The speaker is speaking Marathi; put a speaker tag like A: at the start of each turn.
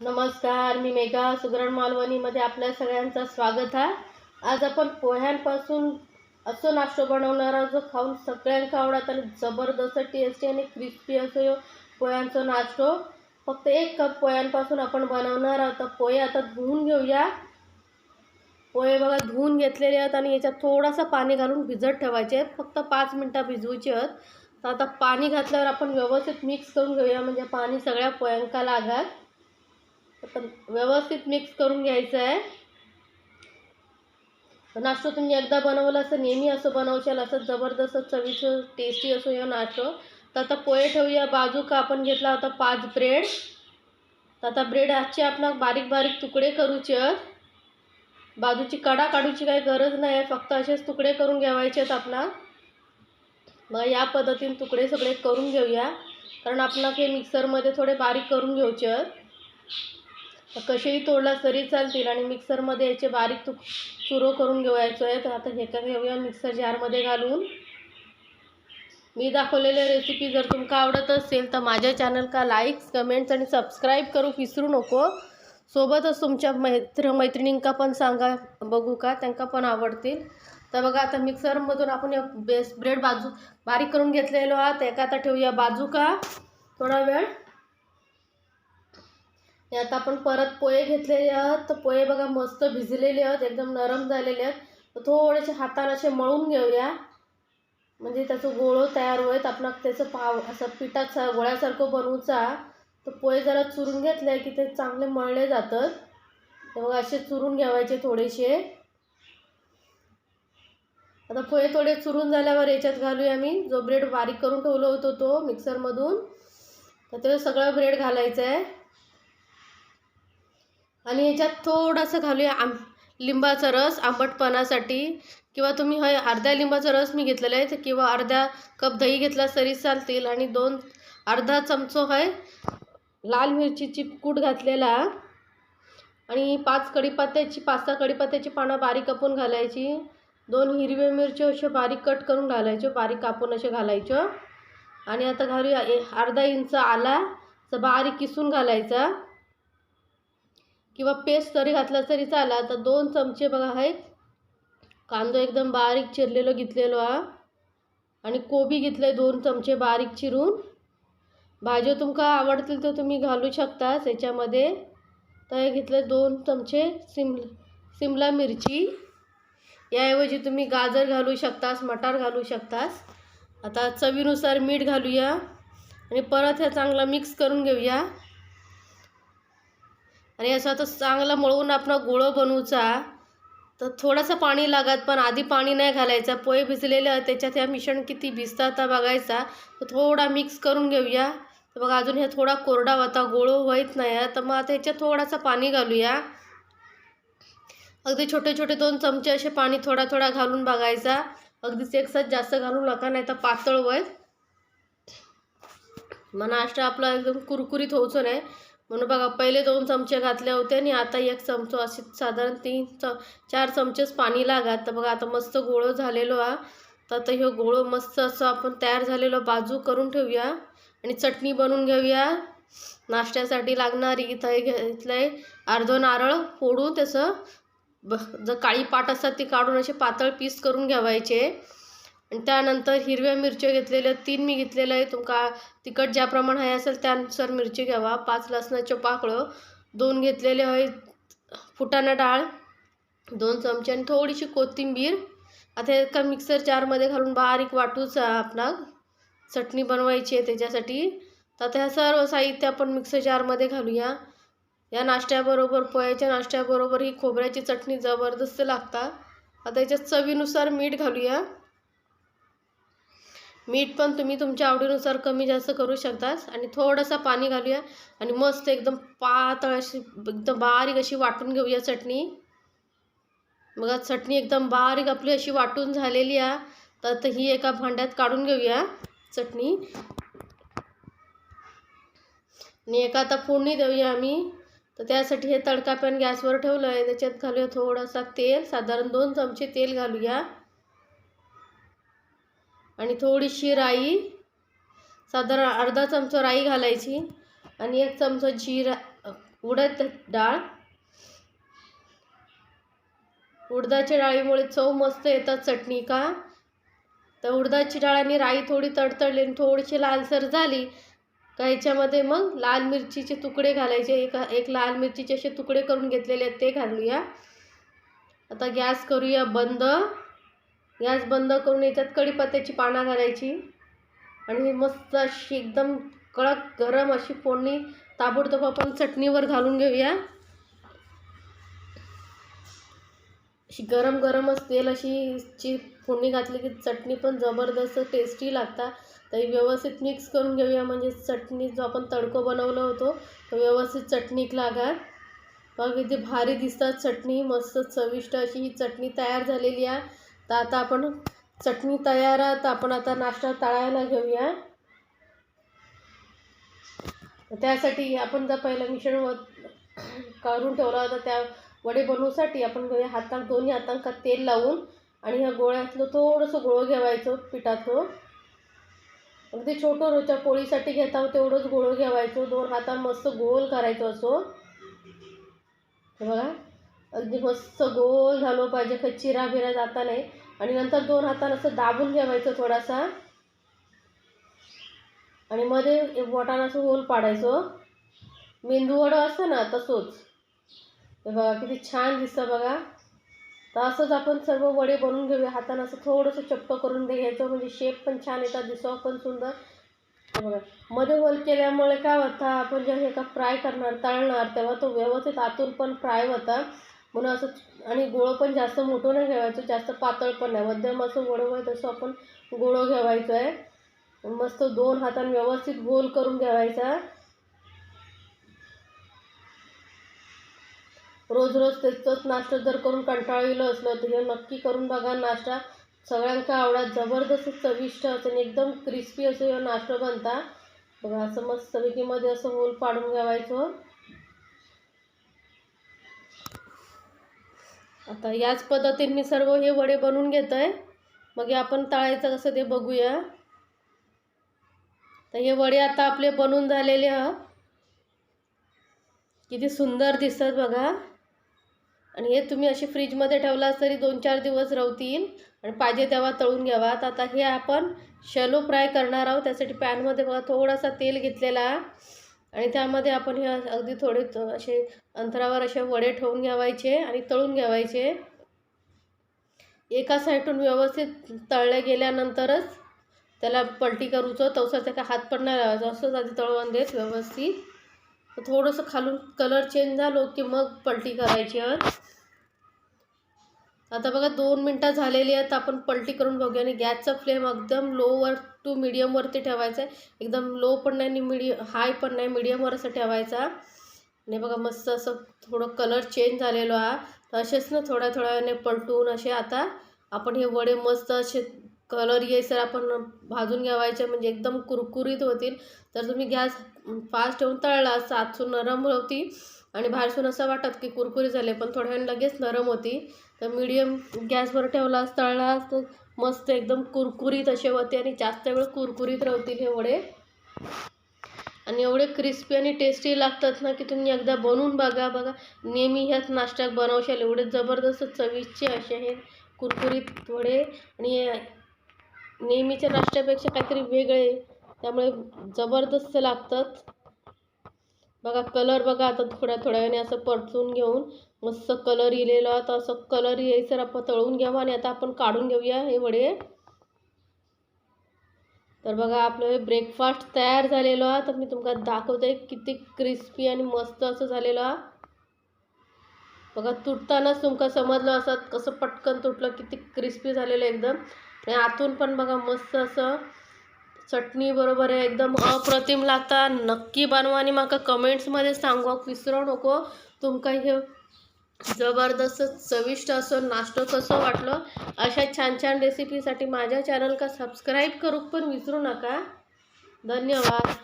A: नमस्कार मी मेघा सुगरण मालवणीमध्ये आपल्या सगळ्यांचं स्वागत आहे. आज आपण पोह्यांपासून असं नाश्तो बनवणार आहोत जो खाऊन सगळ्यांका आवडत आणि जबरदस्त टेस्टी आणि क्रिस्पी असं पोह्यांचा नाश्तो. फक्त एक कप पोह्यांपासून आपण बनवणार आहोत. तर पोहे आता धुवून घेऊया. पोहे बघा धुवून घेतलेले आहेत आणि याच्यात थोडासा पाणी घालून भिजत ठेवायचे आहेत. फक्त पाच मिनटं भिजवायचे आहेत. तर आता पाणी घातल्यावर आपण व्यवस्थित मिक्स करून घेऊया. म्हणजे पाणी सगळ्या पोह्यांका लागत आपण व्यवस्थित मिक्स करून घ्यायचं आहे. नाश्तो तुम्ही एकदा बनवला असं नेहमी असं बनवशाल असं जबरदस्त चवीचं टेस्टी असो या नाश्तो. तर आता पोहे ठेवूया. बाजू का आपण घेतला होता पाच ब्रेड तर आता ब्रेड आजचे आपण बारीक बारीक तुकडे करूचे आहेत. बाजूची कडा काढूची काही गरज नाही आहे. फक्त असेच तुकडे करून घ्यावायचे आहेत आपला. मग या पद्धतीने तुकडे सगळे करून घेऊया. कारण आपला हे मिक्सरमध्ये थोडे बारीक करून घ्यायचे आहेत. कसेही तोडला तरी चालतील आणि मिक्सरमध्ये याचे बारीक तुक चुरो करून घेवायचं आहे. तर आता हे का घेऊया मिक्सर जारमध्ये घालून. मी दाखवलेल्या रेसिपी जर तुमका आवडत असेल तर माझ्या चॅनल का लाईक्स कमेंट्स आणि सबस्क्राईब करू. विसरू नको. सोबतच तुमच्या मैत्र मैत्रिणींका पण सांगा बघू का त्यांना पण आवडतील. तर बघा आता मिक्सरमधून आपण बेस ब्रेड बाजू बारीक करून घेतलेलो आहात. एका आता ठेवूया बाजू का थोडा वेळ. हे आता आपण परत पोहे घेतलेले आहोत. तर पोहे बघा मस्त भिजलेले आहोत एकदम नरम झालेले आहेत. तर थोडेसे हाताला असे मळून घेऊया. म्हणजे त्याचं गोळं तयार होईल. आपण त्याचं पाव असं पिठाचा गोळ्यासारखं बनवूचा तर पोहे जरा चुरून घेतले की ते चांगले मळले जातात. ते बघा असे चुरून घ्यावायचे थोडेसे. आता पोहे थोडे चुरून झाल्यावर याच्यात घालूया मी जो ब्रेड बारीक करून ठेवलो होतो तो मिक्सरमधून. तर ते सगळं ब्रेड घालायचं आहे आणि याच्यात थोडंसं घालूया आम लिंबाचा रस आंबटपणासाठी किंवा तुम्ही हे अर्ध्या लिंबाचा रस मी घेतलेला आहे किंवा अर्धा कप दही घेतला तरी चालतील. आणि दोन अर्धा चमचो हय लाल मिरचीची कूट घातलेला. आणि पाच कढीपत्त्याची पाच सहा कढीपत्त्याची पानं बारीक कापून घालायची. दोन हिरवे मिरची असे बारीक कट करून घालायचे बारीक कापून असे घालायचं. आणि आता घालूया ए अर्धा इंच आला तर बारीक किसून घालायचा. किंवा पेस्ट तरी घातला तरी चाला तर दोन चमचे बघा आहेत. कांदो एकदम बारीक चिरलेलो घेतलेलो हा. आणि कोबी घेतलं आहे दोन चमचे बारीक चिरून. भाज्यो तुमका आवडतील तर तुम्ही घालू शकता याच्यामध्ये. तर हे घेतले दोन चमचे सिम सिमला मिरची. याऐवजी तुम्ही गाजर घालू शकतास मटार घालू शकतास. आता चवीनुसार मीठ घालूया. आणि परत हे चांगला मिक्स करून घेऊया. आणि असं आता चांगलं मळून आपण गोळं बनवूचा तर थोडंसं पाणी लागत पण आधी पाणी नाही घालायचं. पोहे भिजलेले त्याच्यात ह्या मिश्रण किती भिजतात बघायचा. तर थोडा मिक्स करून घेऊया. तर बघा अजून हे थोडा कोरडा होता गोळ व्हायत नाही तर मग आता ह्याच्यात थोडासा पाणी घालूया. अगदी छोटे छोटे दोन चमचे असे पाणी थोडा थोडा घालून बघायचा. अगदीच एकसाथ जास्त घालू नका नाही तर पातळ वय मग नाश्ता आपला एकदम कुरकुरीत होऊचो नाही. म्हणून बघा पहिले दोन चमचे घातले होते आणि आता एक चमचो असे साधारण तीन च चार चमचेच पाणी लागत तर बघा आता मस्त गोळं झालेलो हा. तर आता ह्यो गोळं मस्त असं आपण तयार झालेलो बाजू करून ठेवूया आणि चटणी बनवून घेऊया. नाश्त्यासाठी लागणारी इथं हे घेतलं आहे अर्धं नारळ फोडून त्याचं ब जर काळी पाट असतात ती काढून असे पातळ पीस करून घ्यावायचे. त्यानंतर हिरव्या मिरच्या घेतलेल्या तीन मी घेतलेलं आहे तुमका तिखट ज्याप्रमाणे आहे असेल त्यानुसार मिरची घ्यावा. पाच लसणाचे पाकळं दोन घेतलेले आहेत फुटाणा डाळ दोन चमचे आणि थोडीशी कोथिंबीर. आता एका मिक्सर जारमध्ये घालून बारीक वाटूच आपला चटणी बनवायची आहे त्याच्यासाठी. तर आता ह्या सर्व साहित्य आपण मिक्सर जारमध्ये घालूया. या नाश्त्याबरोबर पोह्याच्या नाश्त्याबरोबर ही खोबऱ्याची चटणी जबरदस्त लागतात आता याच्यात चवीनुसार मीठ घालूया. मीठ पण तुम्ही तुमच्या आवडीनुसार कमी जास्त करू शकतास. आणि थोडंसं पाणी घालूया. आणि मस्त एकदम पातळ अशी एकदम बारीक अशी वाटून घेऊया चटणी. बघा चटणी एकदम बारीक आपली अशी वाटून झालेली आहे. तर आता ही एका भांड्यात काढून घेऊया चटणी. आणि एका आता फोडणी देऊया आम्ही. तर त्यासाठी हे तडका पॅन गॅसवर ठेवलं आहे त्याच्यात घालूया थोडासा तेल. साधारण दोन चमचे तेल घालूया. आणि थोडीशी राई साधारण अर्धा चमचा राई घालायची आणि एक चमचा जिरा उडद डाळ. उडदाच्या डाळीमुळे चव मस्त येतात चटणी का? तर उडदाची डाळ आणि राई थोडी तडतडली आणि थोडीशी लालसर झाली का ह्याच्यामध्ये मग लाल मिरचीचे तुकडे घालायचे. एक एक लाल मिरचीचे असे तुकडे करून घेतलेले आहेत ते घालूया. आता गॅस करूया बंद. गॅस बंद करून याच्यात कढीपत्त्याची पानं घालायची. आणि मस्त अशी एकदम कडक गरम अशी फोडणी ताबडतोब आपण चटणीवर घालून घेऊया. अशी गरम गरमच तेल अशी ची फोडणी घातली की चटणी पण जबरदस्त टेस्टी लागतात तर व्यवस्थित मिक्स करून घेऊया. म्हणजे चटणी जो आपण तडको बनवलं होतो तो व्यवस्थित चटणीक लागाल मग इथे भारी दिसतात चटणी. मस्त चविष्ट अशी ही चटणी तयार झालेली आहे. तर आता आपण चटणी तयार आहे. तर आपण आता नाश्ता तळायला घेऊया. त्यासाठी आपण जर पहिलं मिश्रण व काढून ठेवला होता त्या वडे बनवूसाठी आपण घेऊया हातात दोन्ही हातांका तेल लावून आणि ह्या गोळ्यातलं थोडंसं गोळं घेवायचं पिठातलं. अगदी छोटं रोजच्या पोळीसाठी घेता तेवढंच गोळं घेवायचं दोन हातात मस्त गोल करायचं असो. बघा. अगदी मस्त गोल झालं पाहिजे काही चिरा बिरा जाता नाही आणि नंतर दोन हातानं असं दाबून घ्यावायचं थोडासा. आणि मध्ये एक असं होल पाडायचो. मेंदू वडं असतं ना तसंच. हे बघा किती छान दिसतं बघा. तर असंच आपण सर्व वडे बनवून घेऊया. हातानं असं थोडंसं चप्प करून घ्यायचं म्हणजे शेप पण छान येतात दिसावं पण सुंदर. बघा. मध्ये होल केल्यामुळे काय होतं आपण जेव्हा हे का फ्राय करणार तळणार तेव्हा तो व्यवस्थित आतून पण फ्राय होता. म्हणून असं आणि गोळं पण जास्त मोठं नाही ठेवायचं जास्त पातळ पण नाही. मध्यम असं गोळं तसं आपण गोळं घ्यावायचं आहे मस्त दोन हाताने व्यवस्थित गोल करून घ्यावायचा रोज रोज तेच नाश्ता जर करून कंटाळलेलं असलं तर हे नक्की करून बघा नाश्ता. सगळ्यांका आवडत जबरदस्त चविष्ट असेल आणि एकदम क्रिस्पी असं हे नाश्ता बनता. बघा असं मस्त मस्तपैकीमध्ये असं होल पाडून घ्यावायचं आता याच पद्धतीने मी सर्व हे वडे बनवून घेत आहे मग आपण तळायचं कसं ते बघूया. तर हे वडे आता आपले बनवून झालेले ह. किती सुंदर दिसतात बघा. आणि हे तुम्ही असे फ्रीजमध्ये ठेवलास तरी दोन चार दिवस राहतील आणि पाहिजे तेव्हा तळून घ्यावात आता हे आपण शॅलो फ्राय करणार आहोत. त्यासाठी पॅनमध्ये बघा थोडासा तेल घेतलेला. आहे आणि त्यामध्ये आपण हे अगदी थोडे असे अंतरावर असे वडे ठेवून घ्यावायचे आणि तळून घ्यावायचे. एका साईडून व्यवस्थित तळले गेल्यानंतरच त्याला पलटी करूचं. तवसं त्याचा हात पण नाही लावायचा. असंच आधी तळवून देत व्यवस्थित. थोडंसं खालून कलर चेंज झालो की मग पलटी करायची. आता बघा दोन मिनटं झालेली आहेत. आपण पलटी करून बघूया. आणि गॅसचा फ्लेम एकदम लोवर टू मिडियमवरती ठेवायचा आहे. एकदम लो पण नाही आणि मिडियम हाय पण नाही. मिडियमवर असं ठेवायचा. आणि बघा मस्त असं थोडं कलर चेंज झालेलो हा तर असेच ना थोड्या थोड्या वेळाने पलटून असे आता आपण हे वडे मस्त असे कलर येसर आपण भाजून घ्यावायचे म्हणजे एकदम कुरकुरीत होतील. तर तुम्ही गॅस फास्ट ठेवून तळला आतसून नरम होती आणि बाहेरसून असं वाटत की कुरकुरी झाले पण थोड्या वेळ लगेच नरम होती. तर मीडियम गॅसवर ठेवलास तळलास तर मस्त एकदम कुरकुरीत असे होते आणि जास्त वेळ कुरकुरीत राहतील हे वडे आणि एवढे क्रिस्पी आणि टेस्टी लागतात ना की तुम्ही एकदा बनवून बघा बघा. नेहमी ह्याच नाश्त्यात बनवशाल एवढे जबरदस्त चविष्टचे असे हे कुरकुरीत वडे. आणि नेहमीच्या नाश्त्यापेक्षा काहीतरी वेगळे त्यामुळे जबरदस्त लागतात. बघा कलर बघा आता थोड्या थोड्या वेळाने असं परतून घेऊन मस्त कलर इलेला आता असं कलर येईसर आपण तळून घ्यावं आणि आता आपण काढून घेऊया हे वडे. तर बघा आपलं हे ब्रेकफास्ट तयार झालेलो आहे तर मी तुमका दाखवते किती क्रिस्पी आणि मस्त असं झालेलं. आहे बघा तुटतानाच तुमका समजलं असं कसं पटकन तुटलं किती क्रिस्पी झालेलं एकदम. आणि आतून पण बघा मस्त असं चटणी बरोबर आहे एकदम अप्रतिम लागता. नक्की बनवा आणि म्हाका कमेंट्समध्ये सांगूक विसरू नको. तुमका हे जबरदस्त चविष्ट असो नाश्तो कसं वाटलं अशा छान छान रेसिपीसाठी माझ्या चॅनलका सबस्क्राईब करूक पण विसरू नका. धन्यवाद.